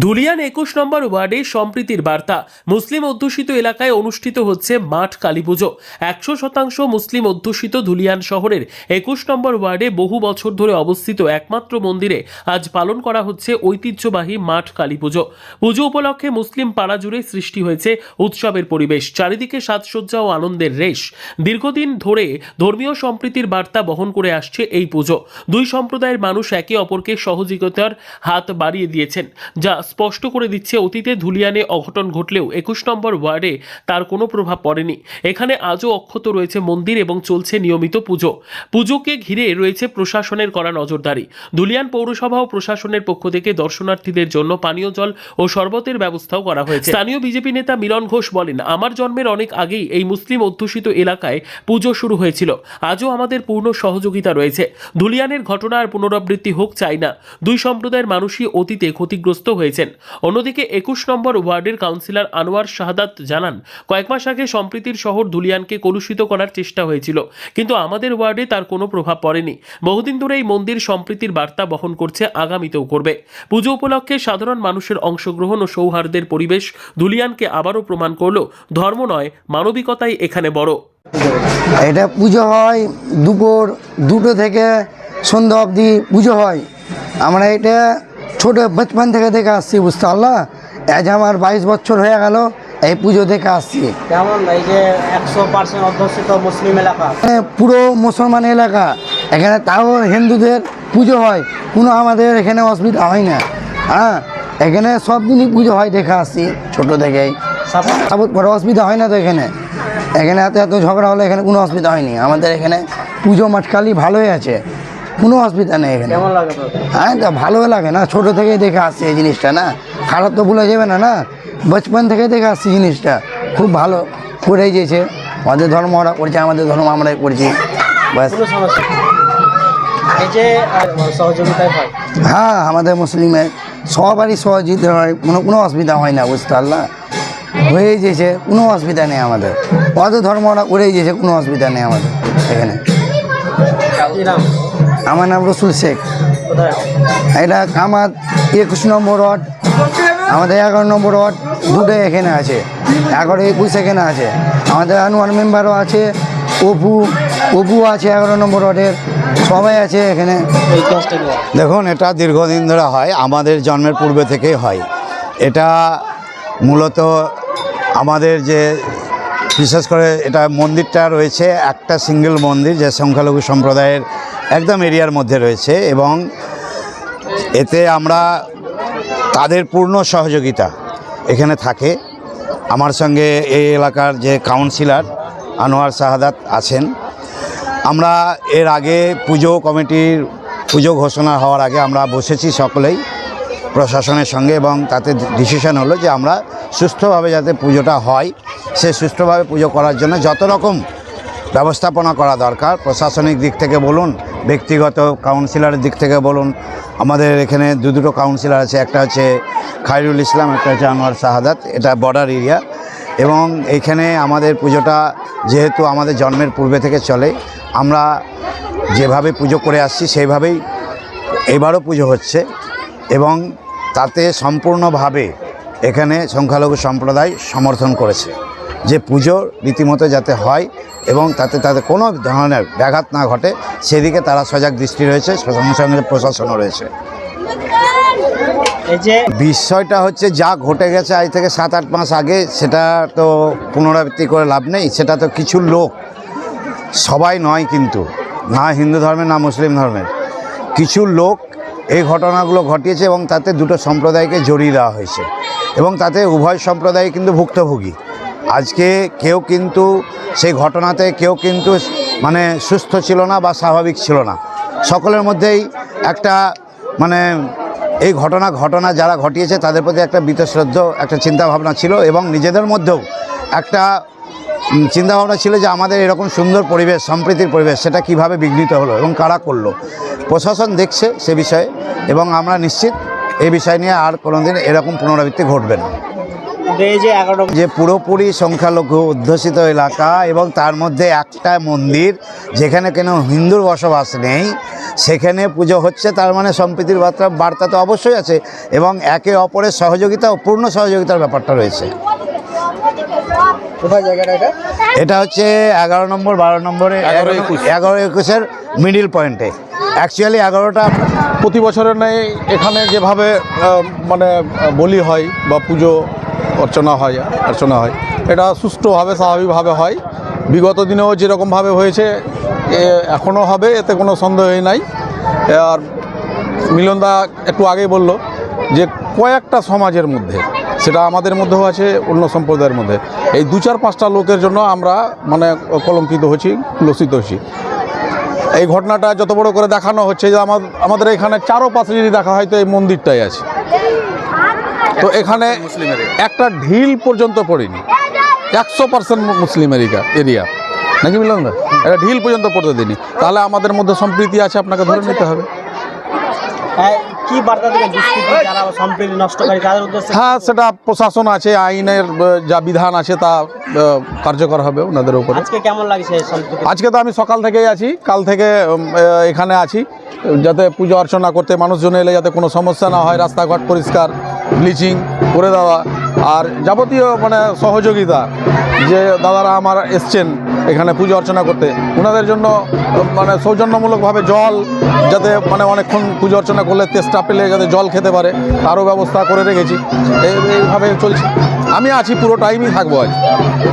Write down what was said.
ধুলিয়ান একুশ নম্বর ওয়ার্ডে সম্প্রীতির বার্তা। মুসলিম অধ্যুষিত এলাকায় অনুষ্ঠিত হচ্ছে মাঠ কালী পুজো। একশো শতাংশ মুসলিম অধ্যুষিত ধুলিয়ান শহরের একুশ নম্বর ওয়ার্ডে বহু বছর ধরে অবস্থিত একমাত্র মন্দিরে আজ পালন করা হচ্ছে ঐতিহ্যবাহী মাঠ কালী পুজো। পুজো উপলক্ষে মুসলিম পাড়া জুড়ে সৃষ্টি হয়েছে উৎসবের পরিবেশ, চারিদিকে সাজসজ্জা ও আনন্দের রেশ। দীর্ঘদিন ধরে ধর্মীয় সম্প্রীতির বার্তা বহন করে আসছে এই পুজো। দুই সম্প্রদায়ের মানুষ একে অপরকে সহযোগিতার হাত বাড়িয়ে দিয়েছেন, যা স্পষ্ট করে দিচ্ছে অতীতে ধুলিয়ানে অঘটন ঘটলেও একুশ নম্বর ওয়ার্ডে তার কোনো প্রভাব পড়েনি। এখানে আজও অক্ষত রয়েছে মন্দির এবং চলছে নিয়মিত পুজো। পুজোকে ঘিরে রয়েছে প্রশাসনের করা নজরদারি। ধুলিয়ান পৌরসভা ও প্রশাসনের পক্ষ থেকে দর্শনার্থীদের জন্য পানীয় জল ও শরবতের ব্যবস্থাও করা হয়েছে। স্থানীয় বিজেপি নেতা মিলন ঘোষ বলেন, আমার জন্মের অনেক আগেই এই মুসলিম অধ্যুষিত এলাকায় পুজো শুরু হয়েছিল। আজও আমাদের পূর্ণ সহযোগিতা রয়েছে। ধুলিয়ানের ঘটনার পুনরাবৃত্তি হোক চাই না। দুই সম্প্রদায়ের মানুষই অতীতে ক্ষতিগ্রস্ত হয়েছেন অন্যদিকে একুশ নম্বর ওয়ার্ডের কাউন্সিলর আনোয়ার শাহাদাত জানান, কয়েক মাস আগে সম্প্রীতির শহর ধুলিয়ানকে কলুষিত করার চেষ্টা হয়েছিল, কিন্তু আমাদের ওয়ার্ডে তার কোনো প্রভাব পড়েনি। বহুদিন ধরে এই মন্দির সম্প্রীতির বার্তা বহন করছে, আগামীতেও করবে। পুজো উপলক্ষে সাধারণ মানুষের অংশগ্রহণ ও সৌহার্দ্যের পরিবেশ ধুলিয়ানকে আবারও প্রমাণ করল, ধর্ম নয়, মানবিকতাই এখানে বড়। এটা পুজো হয় দুপুর দুটো থেকে সন্ধ্যা অবধি পুজো হয়। আমরা এটা ছোট বচপন থেকে দেখে আসছি বুঝতে পারলা? আজ আমার বাইশ বছর হয়ে গেল এই পুজো দেখে আসছি। কেমন এই যে একশো পার্সেন্ট অধ্যুষিত মুসলিম এলাকা? পুরো মুসলমান এলাকা এখানে তাও হিন্দুদের পুজো হয় কোনো আমাদের এখানে অসুবিধা হয় না। হ্যাঁ এখানে সব দিনই পুজো হয় দেখে আসছি ছোটো থেকেই। সাপোর্ট সাপোর্ট অসুবিধা হয় না তো এখানে। এখানে এত এত ঝগড়া হলে এখানে কোনো অসুবিধা হয়নি। আমাদের এখানে পুজো মাঠকালি ভালোই আছে। কোনো অসুবিধা নেই এখানে। হ্যাঁ তো ভালো লাগে না। ছোটো থেকেই দেখে আসছি এই জিনিসটা না? খারাপ তো ভুলে যাবে না না? বচপন থেকে দেখে আসছি জিনিসটা। খুব ভালো করে গিয়েছে আমাদের ধর্ম ওরা করছে আমাদের ধর্ম আমরাই করছি। ব্যাস। হয়। আমাদের মুসলিমের সবারই সহযোগিতা হয়। কোনো কোনো অসুবিধা হয় না বুঝতে পারলাম হয়ে গেছে কোনো অসুবিধা নেই আমাদের। ওদের ধর্ম ওরা করেই গেছে কোনো অসুবিধা নেই আমাদের এখানে। আমার নাম রসুল শেখ। এটা কামাত একুশ নম্বর ওয়ার্ড। আমাদের এগারো নম্বর ওয়ার্ড দুটোই এখানে আছে, এগারো একুশ এখানে আছে। আমাদের আনোয়ার মেম্বারও আছে, অপু অপু আছে এগারো নম্বর ওয়ার্ডের, সবাই আছে এখানে। দেখুন, এটা দীর্ঘদিন ধরে হয়, আমাদের জন্মের পূর্বে থেকেই হয়। এটা মূলত আমাদের যে, বিশেষ করে এটা মন্দিরটা রয়েছে, একটা সিঙ্গেল মন্দির যে সংখ্যালঘু সম্প্রদায়ের একদম এরিয়ার মধ্যে রয়েছে এবং এতে আমরা তাদের পূর্ণ সহযোগিতা এখানে থাকে। আমার সঙ্গে এই এলাকার যে কাউন্সিলর আনোয়ার শাহাদাত আছেন। আমরা এর আগে পুজো কমিটির পুজো ঘোষণা হওয়ার আগে আমরা বসেছি সকলেই প্রশাসনের সঙ্গে এবং তাতে ডিসিশন হলো যে আমরা সুস্থভাবে যাতে পুজোটা হয়, সে সুষ্ঠুভাবে পুজো করার জন্য যত রকম ব্যবস্থাপনা করা দরকার, প্রশাসনিক দিক থেকে বলুন ব্যক্তিগত কাউন্সিলরের দিক থেকে বলুন, আমাদের এখানে দু দুটো কাউন্সিলর আছে, একটা হচ্ছে খায়রুল ইসলাম, একটা হচ্ছে আনোয়ার শাহাদাত, এটা বর্ডার এরিয়া এবং এইখানে আমাদের পুজোটা যেহেতু আমাদের জন্মের পূর্বে থেকে চলে, আমরা যেভাবে পুজো করে আসছি সেইভাবেই এবারও পুজো হচ্ছে। এবং তাতে সম্পূর্ণভাবে এখানে সংখ্যালঘু সম্প্রদায় সমর্থন করেছে। যে পুজো রীতিমতো যাতে হয় এবং তাতে তাদের কোনো ধরনের ব্যাঘাত না ঘটে সেদিকে তারা সজাগ দৃষ্টি রয়েছে সঙ্গে সঙ্গে প্রশাসনও রয়েছে। বিষয়টা হচ্ছে যা ঘটে গেছে আজ থেকে সাত আট মাস আগে সেটা তো পুনরাবৃত্তি করে লাভ নেই সেটা তো কিছু লোক সবাই নয় কিন্তু না হিন্দু ধর্মের না মুসলিম ধর্মের। কিছু লোক এই ঘটনাগুলো ঘটিয়েছে এবং তাতে দুটো সম্প্রদায়কে জড়িয়ে দেওয়া হয়েছে। এবং তাতে উভয় সম্প্রদায় কিন্তু ভুক্তভোগী। আজকে কেউ কিন্তু সেই ঘটনাতে কেউ কিন্তু মানে সুস্থ ছিল না বা স্বাভাবিক ছিল না। সকলের মধ্যেই একটা মানে এই ঘটনা ঘটনা যারা ঘটিয়েছে তাদের প্রতি একটা বীতশ্রদ্ধ, একটা চিন্তাভাবনা ছিল এবং নিজেদের মধ্যেও একটা চিন্তাভাবনা ছিল যে আমাদের এরকম সুন্দর পরিবেশ, সম্প্রীতির পরিবেশ সেটা কীভাবে বিঘ্নিত হলো এবং কারা করল। প্রশাসন দেখছে সে বিষয়ে এবং আমরা নিশ্চিত এই বিষয় নিয়ে আর কোনোদিন এরকম পুনরাবৃত্তি ঘটবে না। যে এগারো যে পুরোপুরি সংখ্যালঘু অধ্যুষিত এলাকা এবং তার মধ্যে একটা মন্দির যেখানে কেন হিন্দুর বসবাস নেই সেখানে পুজো হচ্ছে তার মানে সম্প্রীতির বার্তা বার্তা তো অবশ্যই আছে এবং একে অপরের সহযোগিতা ও পূর্ণ সহযোগিতার ব্যাপারটা রয়েছে। এটা? এটা হচ্ছে এগারো নম্বর বারো নম্বরে এগারো, একুশ। এগারো একুশের মিডিল পয়েন্টে অ্যাকচুয়ালি এগারোটা প্রতি বছরের ন্যায় এখানে যেভাবে মানে বলি হয় বা পুজো অর্চনা হয় অর্চনা হয়। এটা সুষ্ঠুভাবে, স্বাভাবিকভাবে হয়। বিগত দিনেও যেরকমভাবে হয়েছে এখনও হবে, এতে কোনো সন্দেহই নাই। আর মিলনদা একটু আগেই বলল যে, কয়েকটা সমাজের মধ্যে, সেটা আমাদের মধ্যেও আছে, অন্য সম্প্রদায়ের মধ্যে, এই দু চার পাঁচটা লোকের জন্য আমরা মানে কলঙ্কিত হচ্ছি, লসিত হচ্ছি। এই ঘটনাটা যত বড় করে দেখানো হচ্ছে যে আমাদের এখানে চারো পাশে যদি দেখা হয়, তো এই মন্দিরটাই আছে। তো এখানে একটা ঢিল পর্যন্ত পড়েনি। একশো পার্সেন্ট মুসলিম এরিকা এরিয়া। নাকি মিলন না একটা ঢিল পর্যন্ত পড়তে দিনি তাহলে আমাদের মধ্যে সম্প্রীতি আছে আপনাকে ধরে নিতে হবে। হ্যাঁ, কি বার্তা হ্যাঁ সেটা প্রশাসন আছে আইনের যা বিধান আছে তা কার্যকর হবে ওনাদের উপরে। আজকে কেমন লাগছে আজকে তো আমি সকাল থেকেই আছি কাল থেকে এখানে আছি যাতে পুজো অর্চনা করতে মানুষজন এলে যাতে কোনো সমস্যা না হয় রাস্তাঘাট পরিষ্কার ব্লিচিং করে দেওয়া আর যাবতীয় মানে সহযোগিতা যে দাদারা আমার এসছেন এখানে পুজো অর্চনা করতে ওনাদের জন্য মানে সৌজন্যমূলকভাবে জল যাতে মানে অনেকক্ষণ পুজো অর্চনা করলে তেষ্টা পেলে যাতে জল খেতে পারে, তারও ব্যবস্থা করে রেখেছি। এই এইভাবে চলছে। আমি আছি, পুরো টাইমই থাকব আজ।